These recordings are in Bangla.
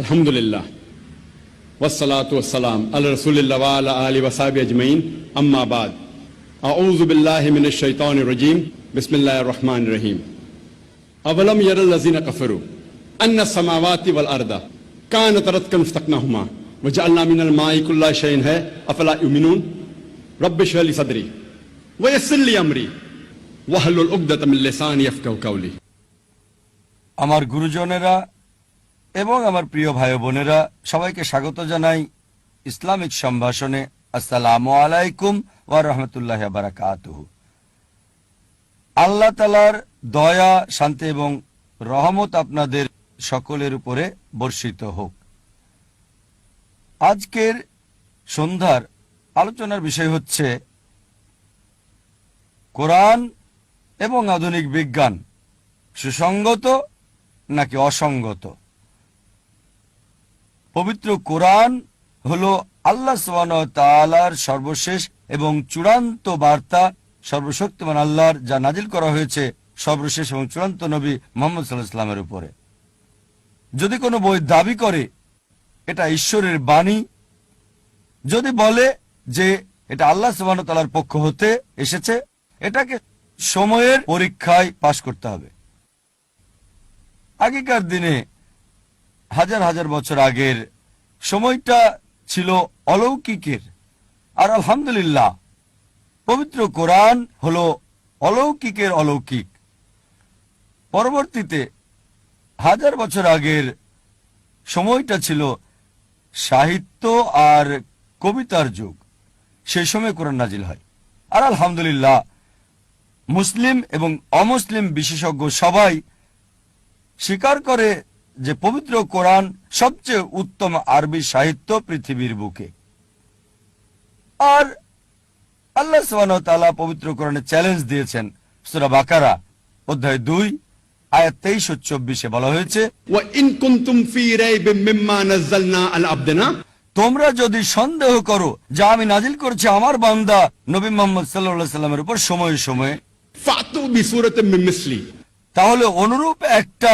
আলহামদুলিল্লাহ والصلاة والسلام على رسول الله وعلى آله وصحبه أجمعين أما بعد أعوذ بالله من الشيطان الرجيم بسم الله الرحمن الرحيم أولم يرى الذين كفروا أن السماوات والأرض كانت رتقا فافتقناهما وجعلنا من الماء كل شيء है أفلا يؤمنون رب اشرح لي صدري ويسر لي أمري واحلل عقدة من لساني يفقهوا قولي আমার গুরুজনেরা এবং আমার প্রিয় ভাই বোনেরা, সবাইকে স্বাগত জানাই ইসলামিক সম্ভাষণে। আসসালামু আলাইকুম ওয়া রহমতুল্লাহ বারাকাতুহু। আল্লাহ তালার দয়া, শান্তি এবং রহমত আপনাদের সকলের উপরে বর্ষিত হোক। আজকের সন্ধ্যার আলোচনার বিষয় হচ্ছে কোরআন এবং আধুনিক বিজ্ঞান সুসঙ্গত নাকি অসঙ্গত পবিত্র কোরআন হলো আল্লাহ তাআলার সর্বশেষ এবং চূড়ান্ত বার্তা, সর্বশক্তিমান আল্লাহর, যা নাজিল করা হয়েছে সর্বশেষ এবং চূড়ান্ত নবী মোহাম্মদ সাল্লাহ ইসলামের উপরে। যদি কোনো বই দাবি করে, এটা ঈশ্বরের বাণী, যদি বলে যে এটা আল্লাহ সুবাহ তালার পক্ষ হতে এসেছে, এটাকে সময়ের পরীক্ষায় পাশ করতে হবে। আগেকার দিনে হাজার হাজার বছর আগের সময়টা ছিল অলৌকিকের। আর আলহামদুলিল্লাহ, পবিত্র কোরআন হলো অলৌকিকের অলৌকিক। পরবর্তীতে, হাজার বছর আগের সময়টা ছিল সাহিত্য আর কবিতার যুগ। সেই সময় কোরআন নাজিল হয়। আর আলহামদুলিল্লাহ, মুসলিম এবং অমুসলিম বিশেষজ্ঞ সবাই স্বীকার করে যে পবিত্র কোরআন সবচেয়ে উত্তম আরবি সাহিত্য পৃথিবীর বুকে। আর আল্লাহ সোহানতালা পবিত্র কোরআনে চ্যালেঞ্জ দিয়েছেন সুরা বাকারা অধ্যায় দুই তোমরা যদি সন্দেহ করো যা আমি নাজিল করছি আমার বান্দা নবী মোহাম্মদ সাল্লামের উপর সময়ে সময়ে তাহলে অনুরূপ একটা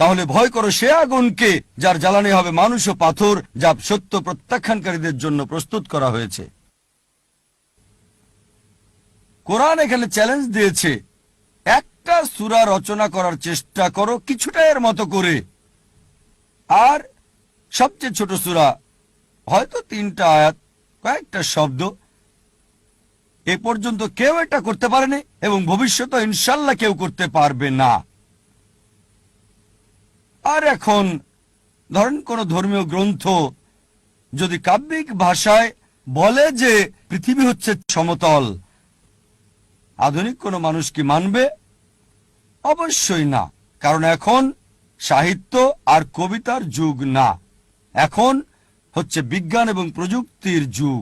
তাহলে ভয় করো সে আগুনকে, যার জ্বালানি হবে মানুষ ও পাথর, যা সত্য প্রত্যাখ্যানকারীদের জন্য প্রস্তুত করা হয়েছে। কোরআন এখানে চ্যালেঞ্জ দিয়েছে, একটা সুরা রচনা করার চেষ্টা করো কিছুটা এর মতো করে। আর সবচেয়ে ছোট সুরা, হয়তো তিনটা আয়াত, কয়েকটা শব্দ, এ পর্যন্ত কেউ এটা করতে পারেনি এবং ভবিষ্যতে ইনশাল্লাহ কেউ করতে পারবে না। আর এখন, ধরেন কোন ধর্মীয় গ্রন্থ যদি কাব্যিক ভাষায় বলে যে পৃথিবী হচ্ছে সমতল, আধুনিক কোনো মানুষ কি মানবে? অবশ্যই না। কারণ এখন সাহিত্য আর কবিতার যুগ না। এখন হচ্ছে বিজ্ঞান এবং প্রযুক্তির যুগ।